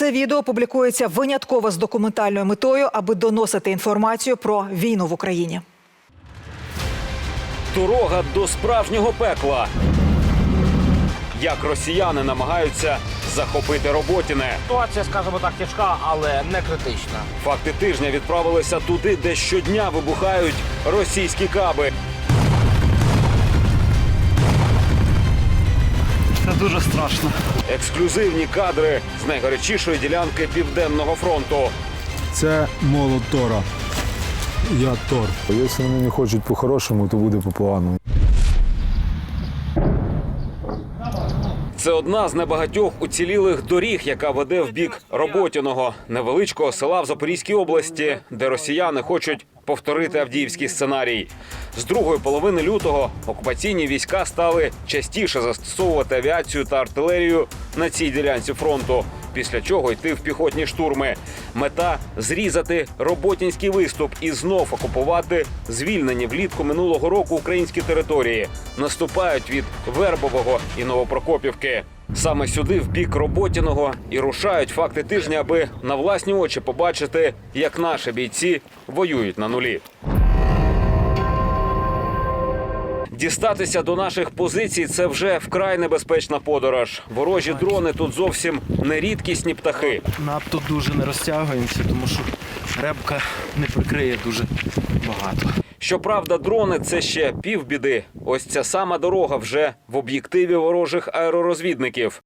Це відео публікується винятково з документальною метою, аби доносити інформацію про війну в Україні. Дорога до справжнього пекла. Як росіяни намагаються захопити Роботіне. Ситуація, скажімо так, тяжка, але не критична. Факти тижня відправилися туди, де щодня вибухають російські каби. Дуже страшно. Ексклюзивні кадри з найгарячішої ділянки південного фронту. Це молот Тора. Я Тор. Якщо вони не хочуть по-хорошому, то буде по-поганому. Це одна з небагатьох уцілілих доріг, яка веде в бік Роботіного, невеличкого села в Запорізькій області, де росіяни хочуть повторити авдіївський сценарій. З другої половини лютого окупаційні війська стали частіше застосовувати авіацію та артилерію на цій ділянці фронту. Після чого йти в піхотні штурми. Мета зрізати роботінський виступ і знов окупувати звільнені влітку минулого року українські території. Наступають від Вербового і Новопрокопівки. Саме сюди, в бік Роботіного, і рушають факти тижня, аби на власні очі побачити, як наші бійці воюють на нулі. Дістатися до наших позицій це вже вкрай небезпечна подорож. Ворожі дрони тут зовсім не рідкісні птахи. Надто дуже не розтягуємося, тому що репка не прикриє дуже багато. Щоправда, дрони це ще півбіди. Ось ця сама дорога вже в об'єктиві ворожих аеророзвідників.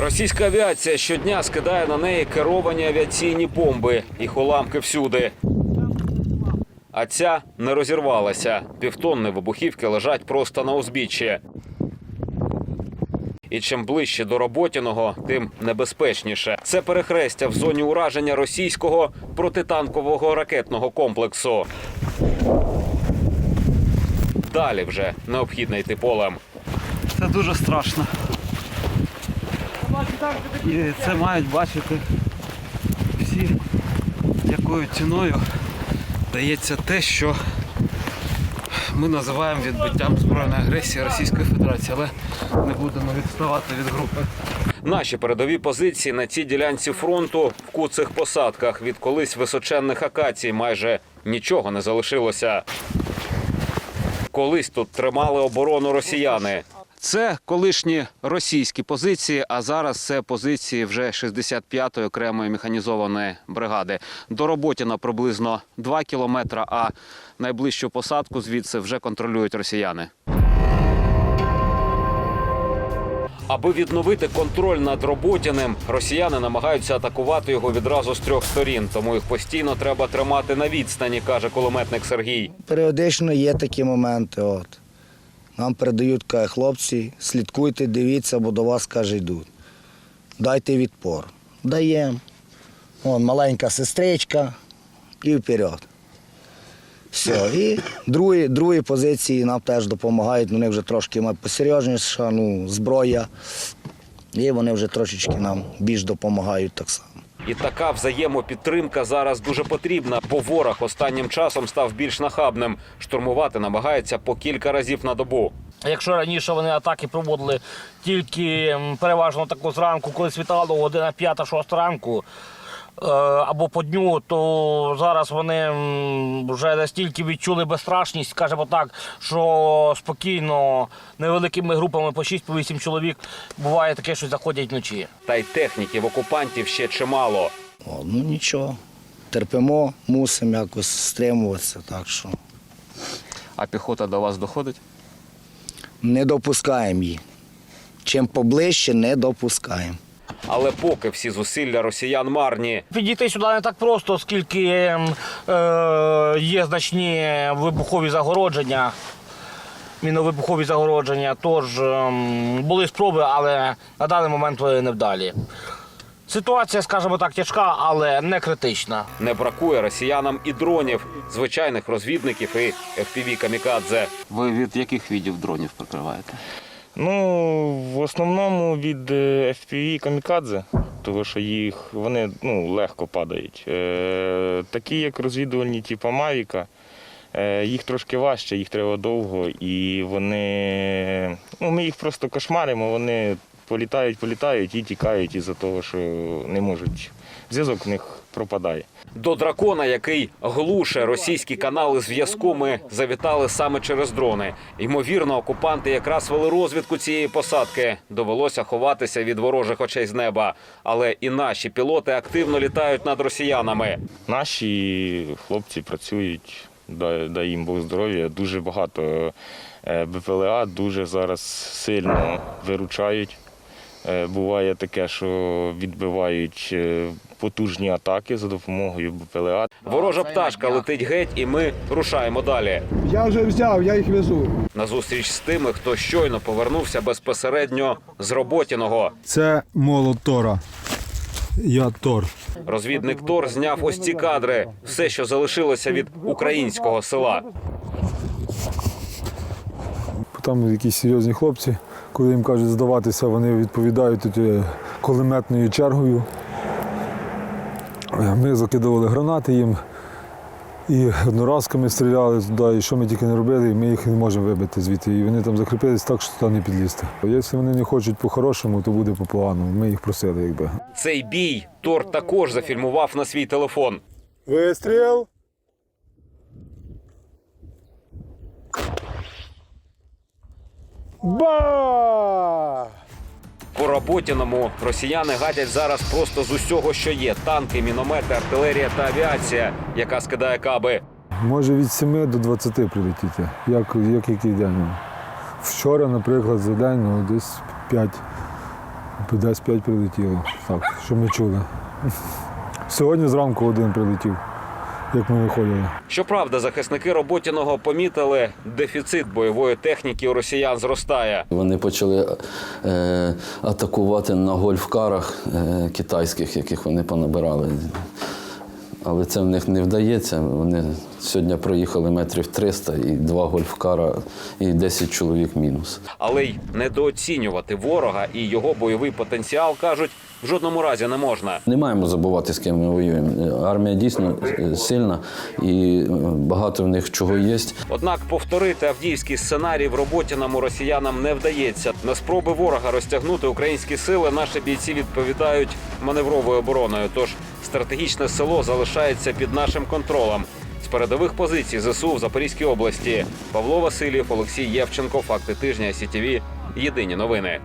Російська авіація щодня скидає на неї керовані авіаційні бомби, їх уламки всюди. А ця не розірвалася. Півтонни вибухівки лежать просто на узбіччі. І чим ближче до Роботіного, тим небезпечніше. Це перехрестя в зоні ураження російського протитанкового ракетного комплексу. Далі вже необхідно йти полем. Це дуже страшно. І це мають бачити всі, якою ціною дається те, що ми називаємо відбиттям збройної агресії Російської Федерації, але не будемо відставати від групи. Наші передові позиції на цій ділянці фронту в куцих посадках від колись височенних акацій майже нічого не залишилося. Колись тут тримали оборону росіяни. Це колишні російські позиції, а зараз це позиції вже 65-ї окремої механізованої бригади. До Роботіна приблизно 2 кілометри, а найближчу посадку звідси вже контролюють росіяни. Аби відновити контроль над Роботіним, росіяни намагаються атакувати його відразу з трьох сторін, тому їх постійно треба тримати на відстані, каже кулеметник Сергій. Періодично є такі моменти. От. Нам передають каже, хлопці, слідкуйте, дивіться, бо до вас каже, йдуть. Дайте відпор. Даємо. Вон маленька сестричка і вперед. Все. І другі, другі позиції нам теж допомагають. Вони вже трошки посерйозніша, ну, зброя. І вони вже трошечки нам більш допомагають так само. І така взаємопідтримка зараз дуже потрібна, бо ворог останнім часом став більш нахабним. Штурмувати намагається по кілька разів на добу. Якщо раніше вони атаки проводили тільки переважно таку зранку, коли світало година 5-6 ранку. Е, Або по дню, то зараз вони вже настільки відчули безстрашність, скажімо так, що спокійно невеликими групами по 6-8 чоловік буває таке, що заходять вночі. Та й техніків окупантів ще чимало. О, ну нічого. Терпимо, мусимо якось стримуватися, так що А піхота до вас доходить? не допускаємо її. Чим поближче, не допускаємо. Але поки всі зусилля росіян марні. Підійти сюди не так просто, оскільки ем, е, є значні вибухові загородження, міновибухові загородження. Тож ем, були спроби, але на даний момент вони невдалі. Ситуація, скажімо так, тяжка, але не критична. Не бракує росіянам і дронів, звичайних розвідників і fpv камікадзе. Ви від яких видів дронів прикриваєте? Ну, в основному від е, FPV камікадзе, тому що їх вони ну, легко падають. Е, такі, як розвідувальні, типу Мавіка, Е, Їх трошки важче, їх треба довго, і вони. Ну, ми їх просто кошмаримо, вони політають, політають і тікають із-за того, що не можуть. Зв'язок в них пропадає. До дракона, який глуше російські канали зв'язку, ми завітали саме через дрони. Ймовірно, окупанти якраз вели розвідку цієї посадки. Довелося ховатися від ворожих очей з неба. Але і наші пілоти активно літають над росіянами. Наші хлопці працюють, дай, дай їм Бог здоров'я. Дуже багато е, БПЛА дуже зараз сильно виручають. Е, Буває таке, що відбивають е, потужні атаки за допомогою БПЛА. Ворожа пташка летить геть, і ми рушаємо далі. Я вже взяв, я їх везу. На зустріч з тими, хто щойно повернувся безпосередньо з Роботіного. Це молот Тора. Я Тор. Розвідник Тор зняв ось ці кадри. Все, що залишилося від українського села. Там якісь серйозні хлопці, коли їм кажуть здаватися, вони відповідають кулеметною чергою. Е, Ми закидували гранати їм і одноразками стріляли туди, і що ми тільки не робили, ми їх не можемо вибити звідти. І вони там закріпились так, що туди не підлізти. Якщо вони не хочуть по-хорошому, то буде по-поганому. Ми їх просили, якби. Цей бій Тор також зафільмував на свій телефон. Вистріл. Ба! По Роботіному росіяни гадять зараз просто з усього, що є: танки, міномети, артилерія та авіація, яка скидає каби. Може від 7 до 20 прилетіти. Як, як який день? Вчора, наприклад, за день ну, десь 5. Десь 5 прилетіло. Так, що ми чули. Сьогодні зранку один прилетів, як ми виходили. Щоправда, захисники Роботіного помітили, дефіцит бойової техніки у росіян зростає. Вони почали е, атакувати на гольфкарах е, китайських, яких вони понабирали. Але це в них не вдається. Вони сьогодні проїхали метрів 300 і два гольфкара, і 10 чоловік мінус. Але й недооцінювати ворога і його бойовий потенціал кажуть в жодному разі не можна. Не маємо забувати, з ким ми воюємо. Армія дійсно е, сильна і е, багато в них чого є. Однак повторити авдіївський сценарій в Роботіному росіянам не вдається. На спроби ворога розтягнути українські сили наші бійці відповідають маневровою обороною. Тож стратегічне село залишається під нашим контролем. З передових позицій ЗСУ в Запорізькій області Павло Васильєв, Олексій Євченко. Факти тижня СІТІВІ. Єдині новини.